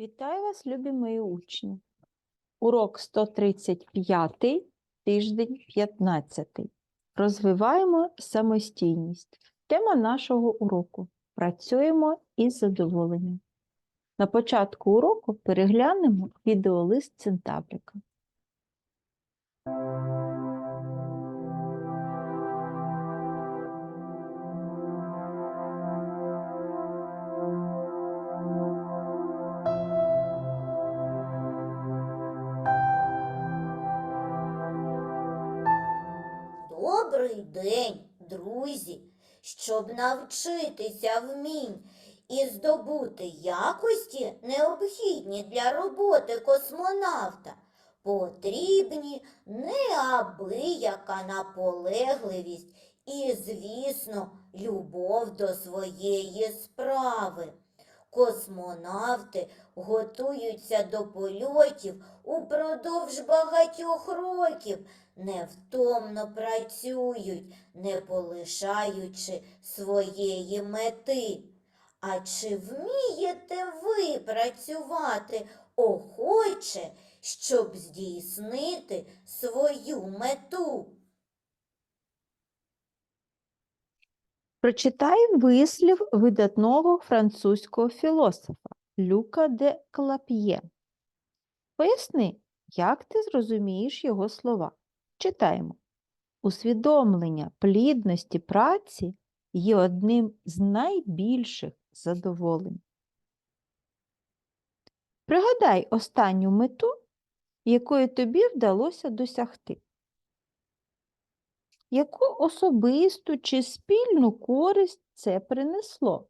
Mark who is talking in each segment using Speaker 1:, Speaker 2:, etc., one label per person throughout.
Speaker 1: Вітаю вас, любі мої учні. Урок 135, тиждень 15. Розвиваємо самостійність. Тема нашого уроку. Працюємо із задоволенням. На початку уроку переглянемо відеолист Центаврика.
Speaker 2: Добрий день, друзі! Щоб навчитися вмінь і здобути якості, необхідні для роботи космонавта, потрібні неабияка наполегливість і, звісно, любов до своєї справи. Космонавти готуються до польотів упродовж багатьох років, невтомно працюють, не полишаючи своєї мети. А чи вмієте ви працювати охоче, щоб здійснити свою мету?
Speaker 1: Прочитай вислів видатного французького філософа Люка де Клап'є. Поясни, як ти зрозумієш його слова. Читаємо. Усвідомлення плідності праці є одним з найбільших задоволень. Пригадай останню мету, якої тобі вдалося досягти. Яку особисту чи спільну користь це принесло?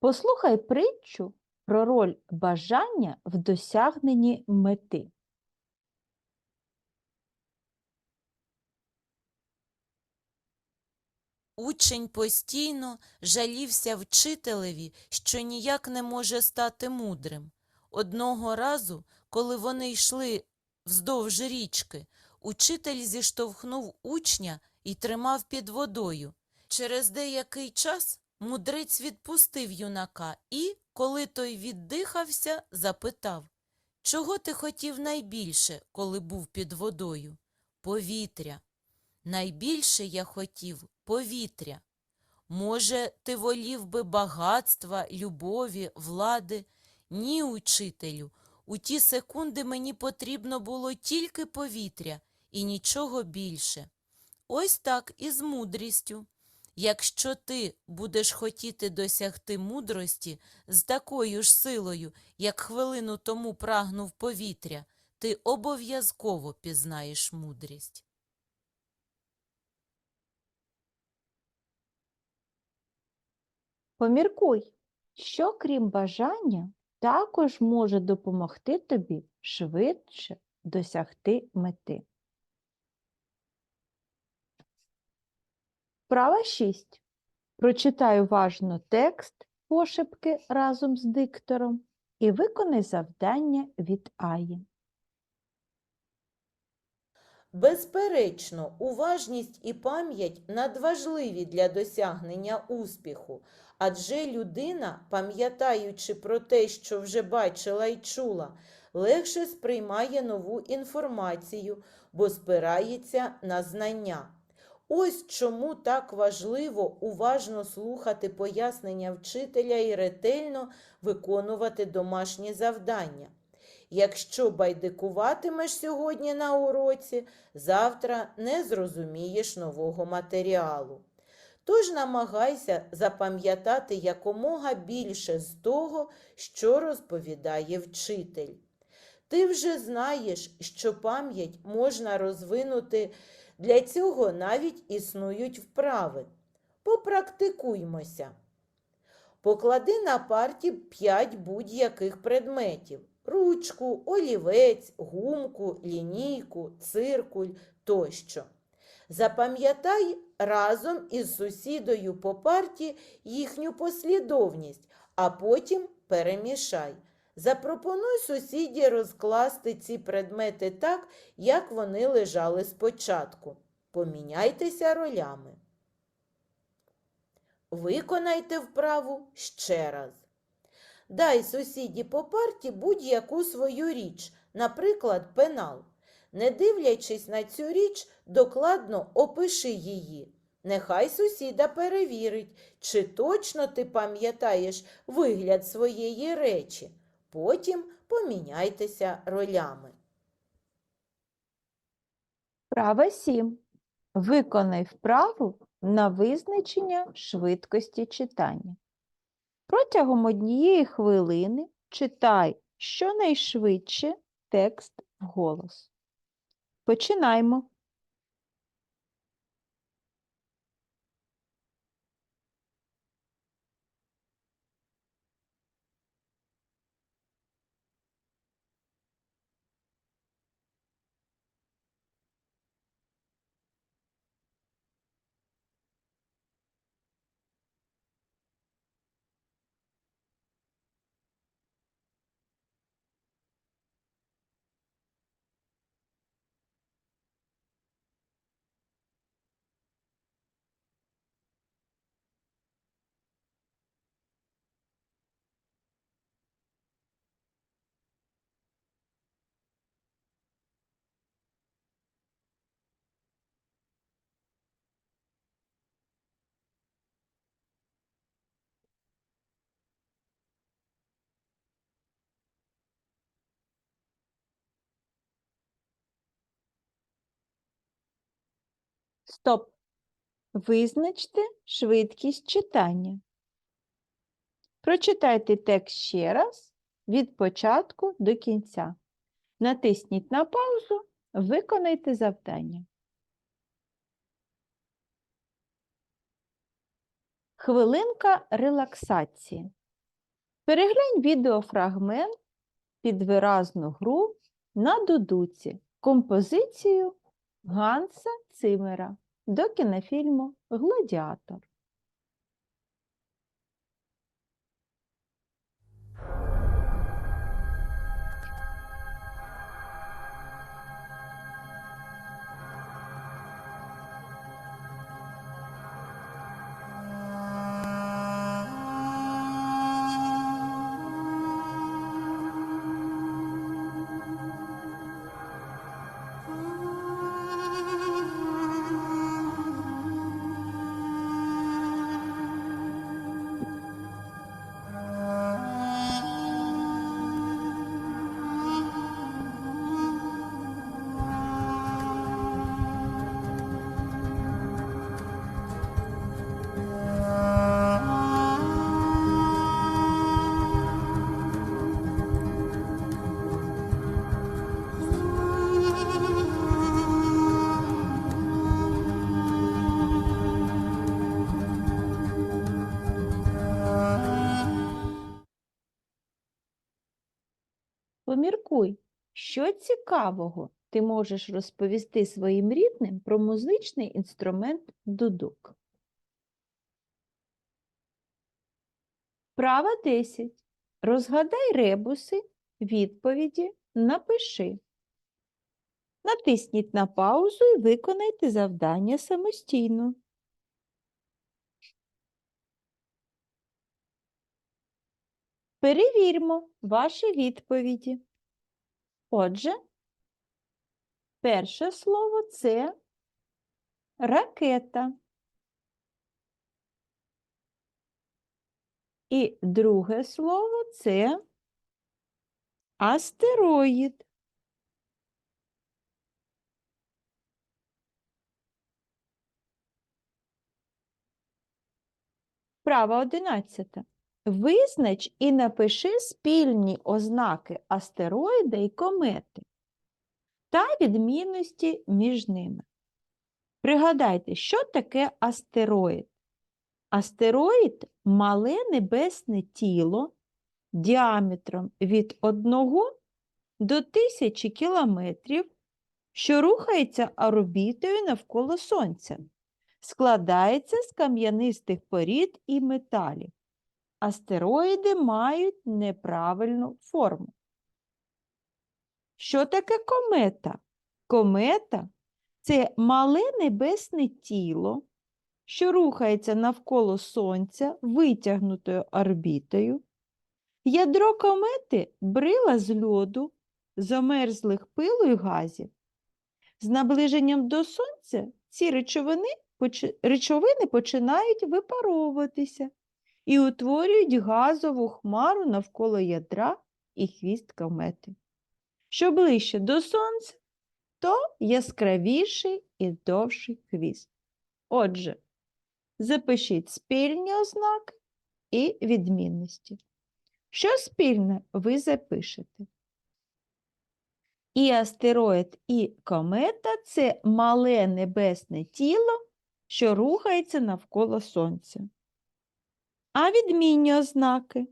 Speaker 1: Послухай притчу про роль бажання в досягненні мети.
Speaker 3: Учень постійно жалівся вчителеві, що ніяк не може стати мудрим. Одного разу, коли вони йшли вздовж річки, учитель зіштовхнув учня і тримав під водою. Через деякий час мудрець відпустив юнака і, коли той віддихався, запитав Чого ти хотів найбільше, коли був під водою? Повітря. Найбільше я хотів повітря. Може, ти волів би багатства, любові, влади? Ні, учителю. У ті секунди мені потрібно було тільки повітря і нічого більше. Ось так і з мудрістю. Якщо ти будеш хотіти досягти мудрості з такою ж силою, як хвилину тому прагнув повітря, ти обов'язково пізнаєш мудрість.
Speaker 1: Поміркуй, що крім бажання також може допомогти тобі швидше досягти мети. Права 6. Прочитай уважно текст пошепки разом з диктором і виконай завдання від Аї.
Speaker 3: Безперечно, уважність і пам'ять надважливі для досягнення успіху, адже людина, пам'ятаючи про те, що вже бачила і чула, легше сприймає нову інформацію, бо спирається на знання. Ось чому так важливо уважно слухати пояснення вчителя і ретельно виконувати домашні завдання. Якщо байдикуватимеш сьогодні на уроці, завтра не зрозумієш нового матеріалу. Тож намагайся запам'ятати якомога більше з того, що розповідає вчитель. Ти вже знаєш, що пам'ять можна розвинути, для цього навіть існують вправи. Попрактикуймося. Поклади на парті 5 будь-яких предметів ручку, олівець, гумку, лінійку, циркуль тощо. Запам'ятай разом із сусідою по парті їхню послідовність, а потім перемішай. Запропонуй сусіді розкласти ці предмети так, як вони лежали спочатку. Поміняйтеся ролями. Виконайте вправу ще раз. Дай сусіді по парті будь-яку свою річ, наприклад, пенал. Не дивлячись на цю річ, докладно опиши її. Нехай сусіда перевірить, чи точно ти пам'ятаєш вигляд своєї речі. Потім поміняйтеся ролями.
Speaker 1: Вправа 7. Виконай вправу на визначення швидкості читання. Протягом однієї хвилини читай щонайшвидше текст вголос. Починаймо. Стоп. Визначте швидкість читання. Прочитайте текст ще раз від початку до кінця. Натисніть на паузу, виконайте завдання. Хвилинка релаксації. Переглянь відеофрагмент під виразну гру на дудуці композицію Ганса Цимера до кінофільму Гладіатор. Поміркуй, що цікавого ти можеш розповісти своїм рідним про музичний інструмент дудук. Права 10. Розгадай ребуси, відповіді, напиши. Натисніть на паузу і виконайте завдання самостійно. Перевірмо ваші відповіді. Отже, перше слово це ракета. І друге слово це астероїд. Права одинадцята. Визнач і напиши спільні ознаки астероїда і комети та відмінності між ними. Пригадайте, що таке астероїд? Астероїд мале небесне тіло діаметром від 1 до 1000 кілометрів, що рухається орбітою навколо Сонця, складається з кам'янистих порід і металів. Астероїди мають неправильну форму. Що таке комета? Комета це мале небесне тіло, що рухається навколо Сонця витягнутою орбітою, Ядро комети брила з льоду, замерзлих пилу й газів. З наближенням до сонця ці речовини, речовини починають випаровуватися і утворюють газову хмару навколо ядра і хвіст комети. Що ближче до сонця, то яскравіший і довший хвіст. Отже, запишіть спільні ознаки і відмінності. Що спільне ви запишете? І астероїд, і комета це мале небесне тіло, що рухається навколо Сонця. А відмінні ознаки.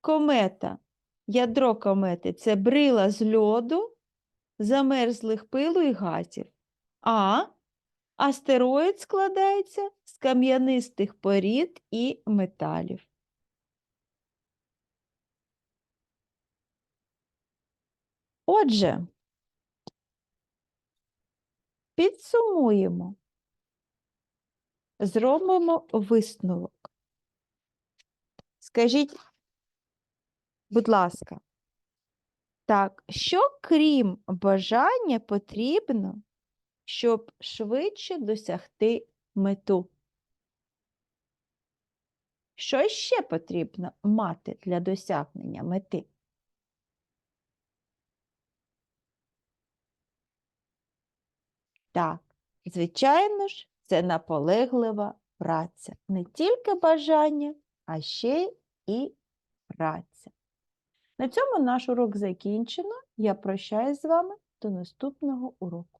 Speaker 1: Комета, ядро комети це брила з льоду, замерзлих пилу і газів. А астероїд складається з кам'янистих порід і металів. Отже, підсумуємо, зробимо висновок. Скажіть, будь ласка, так, що крім бажання потрібно, щоб швидше досягти мету? Що ще потрібно мати для досягнення мети? Так, звичайно ж, це наполеглива праця. Не тільки бажання, а ще і праця. На цьому наш урок закінчено. Я прощаюсь з вами до наступного уроку.